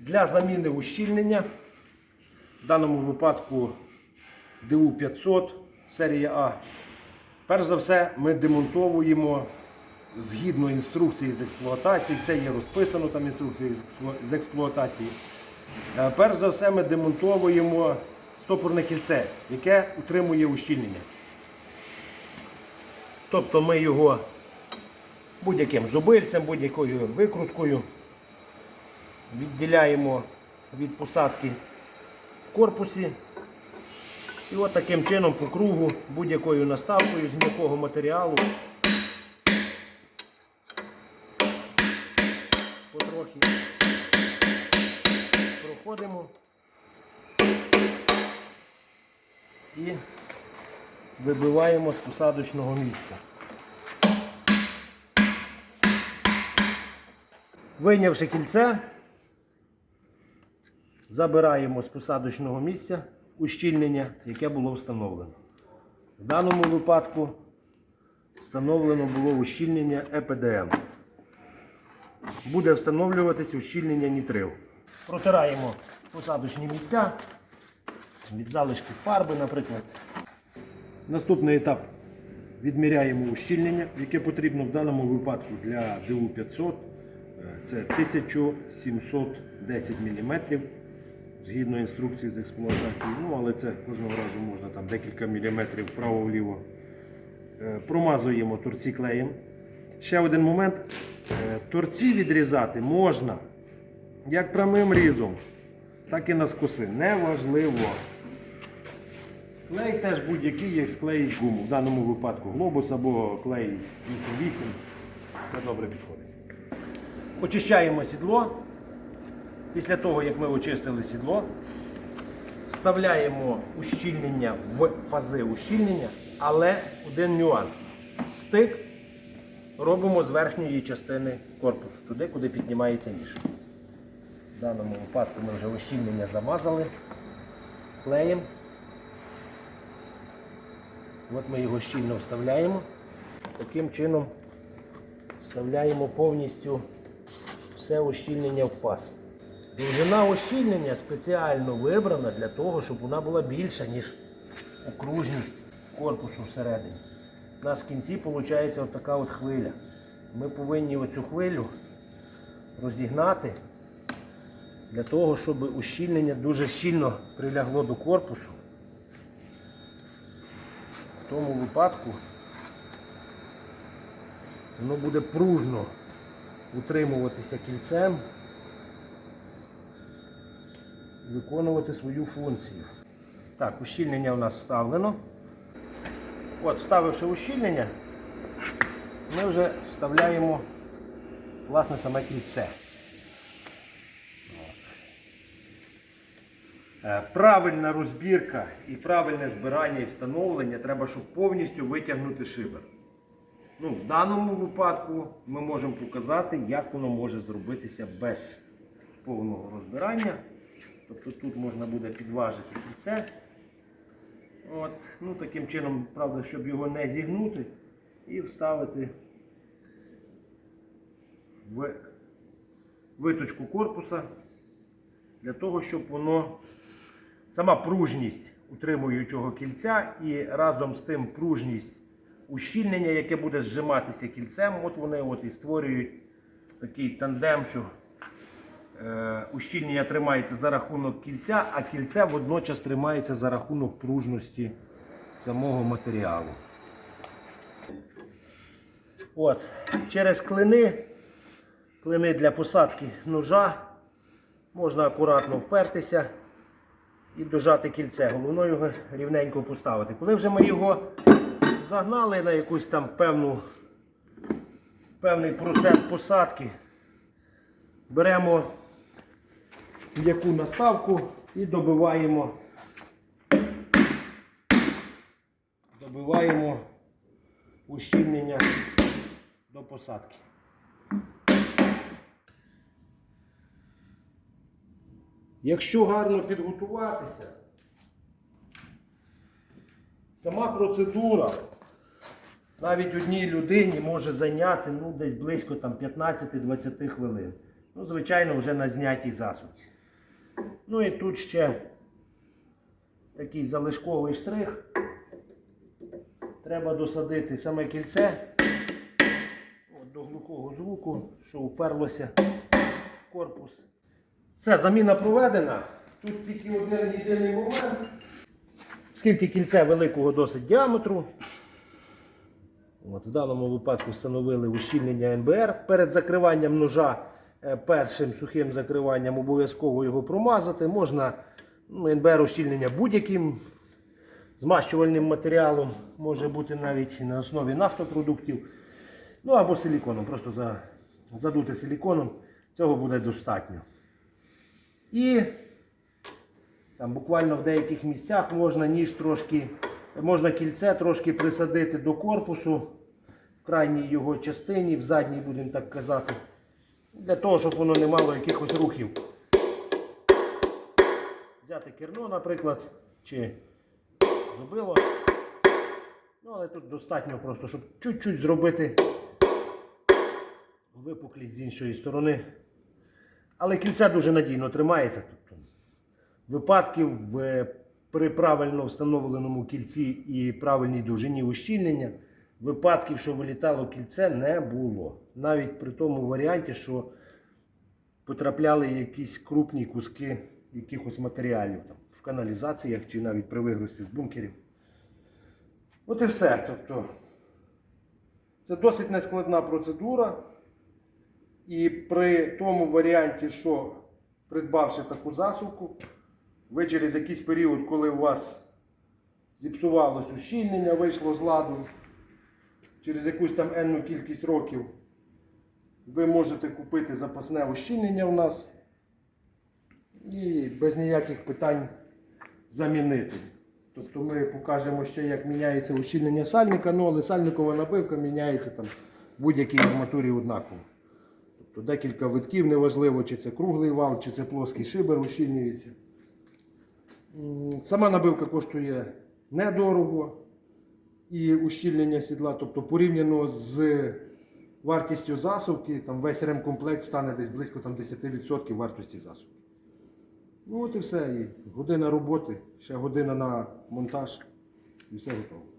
Для заміни ущільнення, в даному випадку ДУ 500 серія А. Перш за все, ми демонтовуємо згідно інструкції з експлуатації, все є розписано там інструкції з експлуатації. Е, Перш за все, ми демонтовуємо стопорне кільце, яке утримує ущільнення. Тобто ми його будь-яким зубильцем, будь-якою викруткою відділяємо від посадки в корпусі. І от таким чином по кругу будь-якою наставкою з м'якого матеріалу потрохи проходимо і вибиваємо з посадочного місця. Вийнявши кільце, забираємо з посадочного місця ущільнення, яке було встановлено. В даному випадку встановлено було ущільнення ЕПДМ. Буде встановлюватись ущільнення нітрил. Протираємо посадочні місця від залишків фарби, наприклад. Наступний етап відміряємо ущільнення, яке потрібно в даному випадку для ДУ 500. Е, Це 1710 мм згідно інструкції з експлуатації. Ну, але це кожного разу можна там декілька міліметрів вправо-вліво. Е, Промазуємо торці клеєм. Ще один момент. Е, Торці відрізати можна як прямим різом, так і на скоси. Неважливо. Клей теж будь-який, як склеїть гуму. В даному випадку глобус або клей 8-8. Все добре підходить. Очищаємо сідло. Після того, як ми очистили сідло, вставляємо ущільнення в пази ущільнення, але один нюанс. Стик робимо з верхньої частини корпусу, туди, куди піднімається ніж. В даному випадку ми вже ущільнення замазали клеєм. От ми його щільно вставляємо. Таким чином вставляємо повністю все ущільнення в паз. Довжина ущільнення спеціально вибрана для того, щоб вона була більша, ніж окружність корпусу всередині. У нас в кінці виходить от така от хвиля. Ми повинні оцю хвилю розігнати для того, щоб ущільнення дуже щільно прилягло до корпусу. В тому випадку воно буде пружно утримуватися кільцем виконувати свою функцію. Так, ущільнення у нас вставлено. От, вставивши ущільнення, ми вже вставляємо власне саме кільце. Е, Правильна розбірка і правильне збирання і встановлення треба, щоб повністю витягнути шибер. Ну, в даному випадку ми можемо показати, як воно може зробитися без повного розбирання. Тобто тут можна буде підважити кільце. От, ну, таким чином, правда, щоб його не зігнути і вставити в виточку корпуса для того, щоб воно сама пружність утримуючого кільця і разом з тим пружність ущільнення, яке буде зжиматися кільцем, от вони от і створюють такий тандем, що ущільнення тримається за рахунок кільця, а кільце водночас тримається за рахунок пружності самого матеріалу. От, через клини, клини для посадки ножа, можна акуратно впертися і дожати кільце. Головне його рівненько поставити. Коли вже ми його загнали на якусь там певну, певний процент посадки, беремо м'яку наставку і добиваємо, добиваємо ущільнення до посадки. Якщо гарно підготуватися, сама процедура навіть одній людині може зайняти ну, десь близько там, 15-20 хвилин. Ну, звичайно, вже на знятій засуці. Ну і тут ще такий залишковий штрих. Треба досадити саме кільце от, до глухого звуку, що уперлося в корпус. Все, заміна проведена. Тут тільки один єдиний момент. Скільки кільце великого досить діаметру. От, в даному випадку встановили ущільнення НБР. Перед закриванням ножа першим сухим закриванням обов'язково його промазати. Можна ну, НБР ущільнення будь-яким змащувальним матеріалом, може бути навіть на основі нафтопродуктів. Ну або силіконом, просто задути силіконом, цього буде достатньо. І там буквально в деяких місцях можна ніж трошки, можна кільце трошки присадити до корпусу в крайній його частині, в задній, будемо так казати, для того, щоб воно не мало якихось рухів. Взяти керно, наприклад, чи зубило. Ну, але тут достатньо просто, щоб чуть-чуть зробити випуклість з іншої сторони. Але кільце дуже надійно тримається. Тобто, випадків в, при правильно встановленому кільці і правильній довжині ущільнення, випадків, що вилітало кільце, не було. Навіть при тому варіанті, що потрапляли якісь крупні куски якихось матеріалів там, в каналізаціях чи навіть при вигрузці з бункерів. От і все. Тобто, це досить нескладна процедура. І при тому варіанті, що придбавши таку засувку, ви через якийсь період, коли у вас зіпсувалось ущільнення, вийшло з ладу, через якусь там енну кількість років, ви можете купити запасне ущільнення у нас і без ніяких питань замінити. Тобто ми покажемо ще, як міняється ущільнення сальника, ну, але сальникова набивка міняється там в будь-якій арматурі однаково. Тобто декілька витків, неважливо, чи це круглий вал, чи це плоский шибер ущільнюється. Сама набивка коштує недорого. І ущільнення сідла, тобто порівняно з вартістю засувки, там весь ремкомплект стане десь близько там, 10% вартості засувки. Ну от і все. І година роботи, ще година на монтаж і все готово.